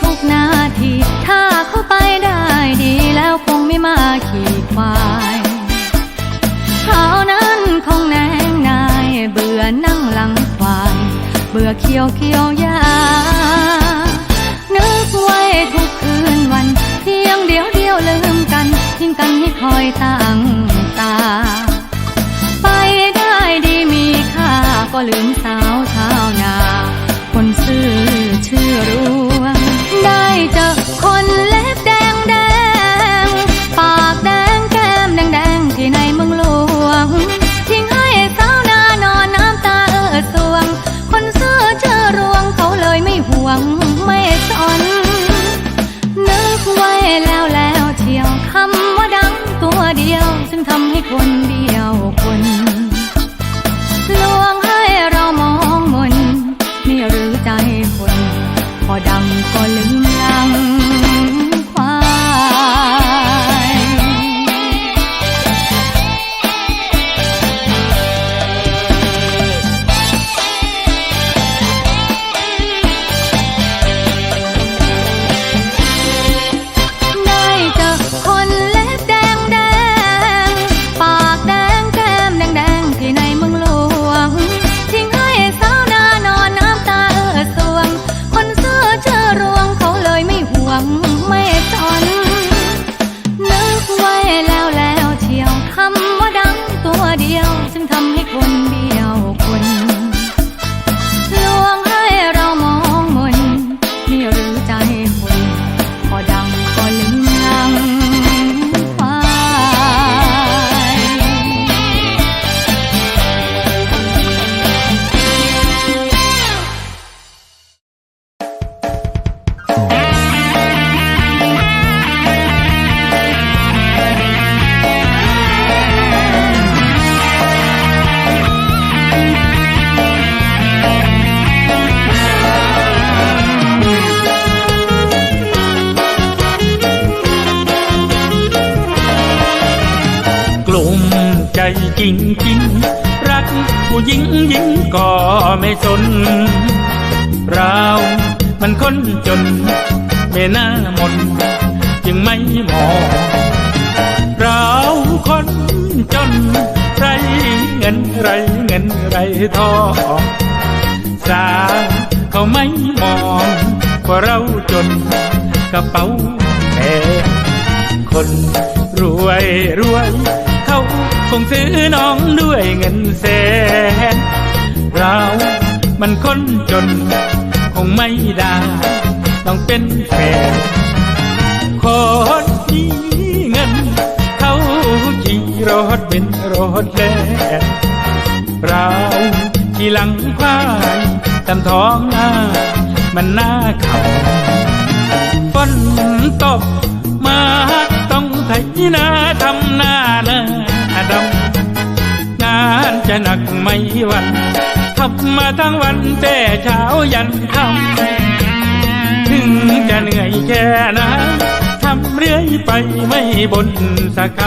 ทุกนาที ถ้าเข้าไปได้ดีแล้วคงไม่มาขี่ควายเขานั้นคงแนงนาย เบื่อนั่งหลังควาย เบื่อเคี้ยวเคี้ยวยา นึกไว้ทุกคืนวัน เพียงเดียวเดียวลืมกันทิ้งกันให้คอยตั้งตา ไปได้ดีมีค่าก็ลืมสาวชาวนา คนซื่อชื่อรู้ คนเดียวคน มใจจริงจริงๆรักผู้หญิงหญิงก็ไม่สน เรามันคนจน ไม่น่าหมดจึงไม่มองเราคนจน ไรเงินไรเงินไรทองสาวเขาไม่มองว่าเราจนกระเป๋าแพงคนรวยรวย คงซื้อน้องด้วยเงินแสน เรามันคนจน คงไม่ได้ ต้องเป็นแฟนคนมีเงิน เขาขี่รถเป็นรถแล่เราขี่หลังควายตามท้องนามันหน้าเขาฝนตก จะหนักไม่วันทำมาทั้งวันแต่เช้ายันค่ำถึงจะเหนื่อยแค่ไหนทำเรื่อยไปไม่บนสักค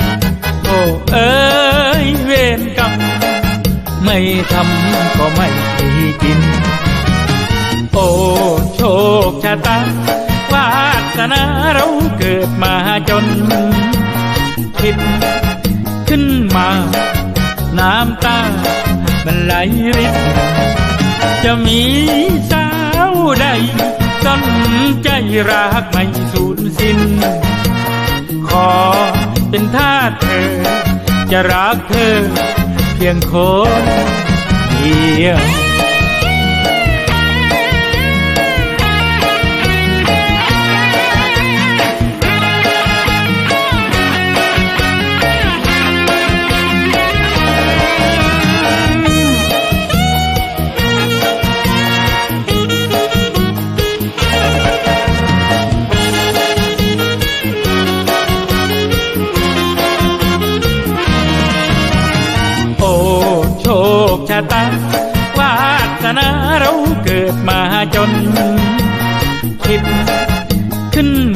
ำโอ้เอ้ยเวรกรรมไม่ทำก็ไม่กิน โอ้โชคชะตาวาสนาเราเกิดมาจนคิดขึ้นมา น้ำตา มันไหลรินจะมีสาวใดสนใจรักไม่สูญสิ้น ขอเป็นทาสเธอ จะรักเธอ เพียงคนเดียว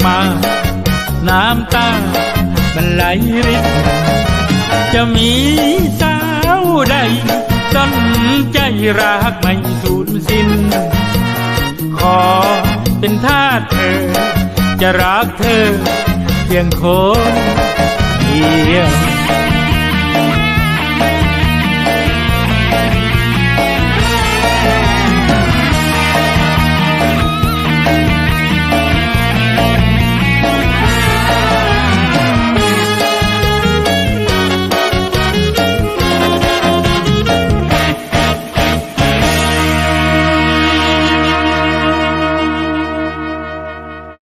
มา น้ำตา มันไหลรินจะมีสาวใดสนใจรักไม่สูญสิ้น ขอเเป็นทาสเธอ จะรักเธอ เพียงคนเดียว